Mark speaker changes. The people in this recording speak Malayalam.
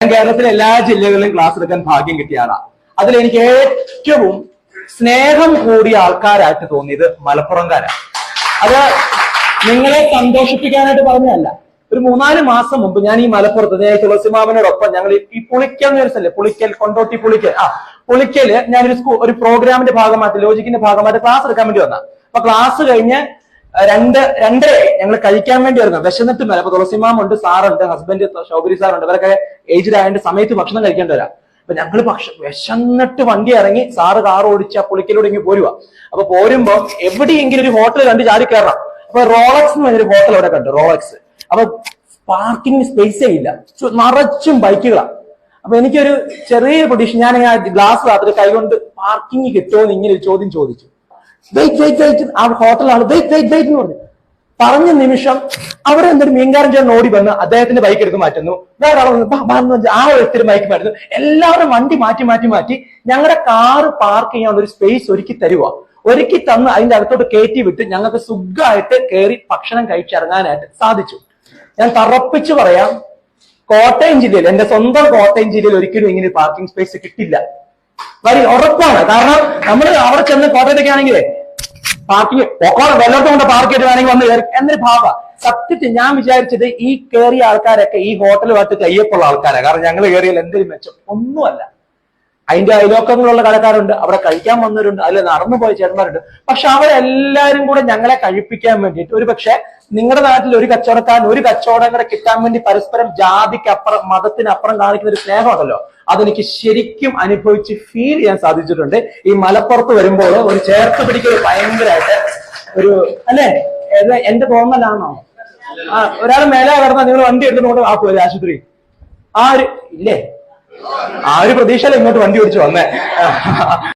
Speaker 1: ഞാൻ കേരളത്തിലെ എല്ലാ ജില്ലകളിലും ക്ലാസ് എടുക്കാൻ ഭാഗ്യം കിട്ടിയ ആളാ അതിൽ എനിക്ക് ഏറ്റവും സ്നേഹം കൂടിയ ആൾക്കാരായിട്ട് തോന്നിയത് മലപ്പുറംകാരാണ്. അത് നിങ്ങളെ സന്തോഷിപ്പിക്കാനായിട്ട് പറഞ്ഞതല്ല. ഒരു മൂന്നാൽ മാസം മുമ്പ് ഞാൻ ഈ മലപ്പുറത്ത് ഞാൻ തുളസിമാവിനോടൊപ്പം ഞങ്ങൾ ഈ- പുളിക്കൽ എന്ന് സ്ഥലം പുളിക്കൽ കൊണ്ടോട്ടി പുളിക്കൽ ആ പുളിക്കൽ ഞാനൊരു സ്കൂൾ ഒരു പ്രോഗ്രാമിന്റെ ഭാഗമായിട്ട് ലോജിക്കിന്റെ ഭാഗമായിട്ട് ക്ലാസ് എടുക്കാൻ വേണ്ടി വന്ന. അപ്പൊ ക്ലാസ് കഴിഞ്ഞ് രണ്ട് രണ്ടര ഞങ്ങൾ കഴിക്കാൻ വേണ്ടി വരുന്നത് വിശന്നിട്ട് വരാം. അപ്പൊ തുളസിമാമുണ്ട് സാറുണ്ട് ഹസ്ബൻഡ് ശോഭരി സാറുണ്ട്. ഇവരൊക്കെ ഏജ്ഡ് ആയതിന്റെ സമയത്ത് ഭക്ഷണം കഴിക്കേണ്ടി വരാം. അപ്പൊ ഞങ്ങൾ ഭക്ഷ വിശന്നിട്ട് വണ്ടി ഇറങ്ങി സാറ് കാർ ഓടിച്ച് ആ പുളിക്കലൂടെ ഇങ്ങനെ പോരുക. അപ്പൊ പോരുമ്പോ എവിടെയെങ്കിലും ഒരു ഹോട്ടൽ കണ്ട് ചാടി കയറണം അപ്പൊ റോളക്സ് എന്ന് പറഞ്ഞൊരു ഹോട്ടൽ അവിടെ കണ്ടു റോളക്സ് അപ്പൊ പാർക്കിംഗ് സ്പേസേ ഇല്ല. നിറച്ചും ബൈക്കുകളാണ് അപ്പൊ എനിക്കൊരു ചെറിയ പ്രതീക്ഷ ഞാൻ ഇങ്ങനെ ഗ്ലാസ് രാത്രി കൈകൊണ്ട് പാർക്കിംഗ് കിട്ടുമോ എന്ന് ഇങ്ങനെ ഒരു ചോദ്യം ചോദിച്ചു. വെയിറ്റ് ആ ഹോട്ടലാണ്. എന്ന് പറഞ്ഞു. പറഞ്ഞ നിമിഷം അവിടെ എന്തൊരു മീൻകാരൻ ചേട്ടൻ ഓടി വന്ന് അദ്ദേഹത്തിന്റെ ബൈക്ക് എടുത്ത് മാറ്റുന്നു. വേറെ ആ ഒരുത്തിരി ബൈക്ക് മാറ്റുന്നു. എല്ലാവരും വണ്ടി മാറ്റി മാറ്റി മാറ്റി ഞങ്ങളുടെ കാറ് പാർക്ക് ചെയ്യാനുള്ള ഒരു സ്പേസ് ഒരുക്കി തരുക ഒരുക്കി തന്ന് അതിന്റെ അകത്തോട്ട് കയറ്റി വിട്ട് ഞങ്ങൾക്ക് സുഖമായിട്ട് കയറി ഭക്ഷണം കഴിച്ചിറങ്ങാനായിട്ട് സാധിച്ചു. ഞാൻ തറപ്പിച്ച് പറയാം. കോട്ടയം ജില്ലയിൽ എന്റെ സ്വന്തം കോട്ടയം ജില്ലയിൽ ഒരിക്കലും ഇങ്ങനെ പാർക്കിംഗ് സ്പേസ് കിട്ടില്ല. വരി ഉറപ്പാണ്. കാരണം നമ്മൾ അവിടെ ചെന്ന് കോട്ടയത്തൊക്കെ ആണെങ്കിലേ പാർക്കിംഗ് പൊക്കോളം വെള്ളത്തും കൊണ്ട് പാർക്ക് ചെയ്ത് വേണമെങ്കിൽ വന്ന് കയറി. എന്നൊരു ഭാവ. സത്യത്തിൽ ഞാൻ വിചാരിച്ചത് ഈ കയറിയ ആൾക്കാരൊക്കെ ഈ ഹോട്ടലുമായിട്ട് കയ്യപ്പുള്ള ആൾക്കാരാണ് കാരണം ഞങ്ങൾ കയറിയാൽ എന്തൊരു മെച്ചം? ഒന്നുമല്ല. അതിന്റെ അയലോക്കങ്ങളുള്ള കടക്കാരുണ്ട് അവിടെ കഴിക്കാൻ വന്നവരുണ്ട് അതിൽ നടന്നു പോയ ചേട്ടന്മാരുണ്ട്. പക്ഷെ അവരെല്ലാരും കൂടെ ഞങ്ങളെ കഴിപ്പിക്കാൻ വേണ്ടിയിട്ട് ഒരു പക്ഷെ നിങ്ങളുടെ നാട്ടിൽ ഒരു കച്ചവടക്കാരൻ ഒരു കച്ചവടം കൂടെ കിട്ടാൻ വേണ്ടി പരസ്പരം ജാതിക്കപ്പുറം മതത്തിനപ്പുറം കാണിക്കുന്ന ഒരു സ്നേഹമുണ്ടല്ലോ. അതെനിക്ക് ശരിക്കും അനുഭവിച്ച് ഫീൽ ചെയ്യാൻ സാധിച്ചിട്ടുണ്ട്. ഈ മലപ്പുറത്ത് വരുമ്പോൾ ഒരു ചേർത്ത് പിടിക്കൽ ഭയങ്കരമായിട്ട് ഒരു അല്ലേ? എന്റെ തോന്നലാണോ? ആ ഒരാൾ മേലെ കിടന്നാൽ നിങ്ങൾ വണ്ടി എടുത്തുകൊണ്ട് ആക്കുമല്ലേ ആശുപത്രി. ആ ഒരു ഇല്ലേ? ആ ഒരു പ്രതീക്ഷയിൽ ഇങ്ങോട്ട് വണ്ടി ഓടിച്ചു വന്നേ.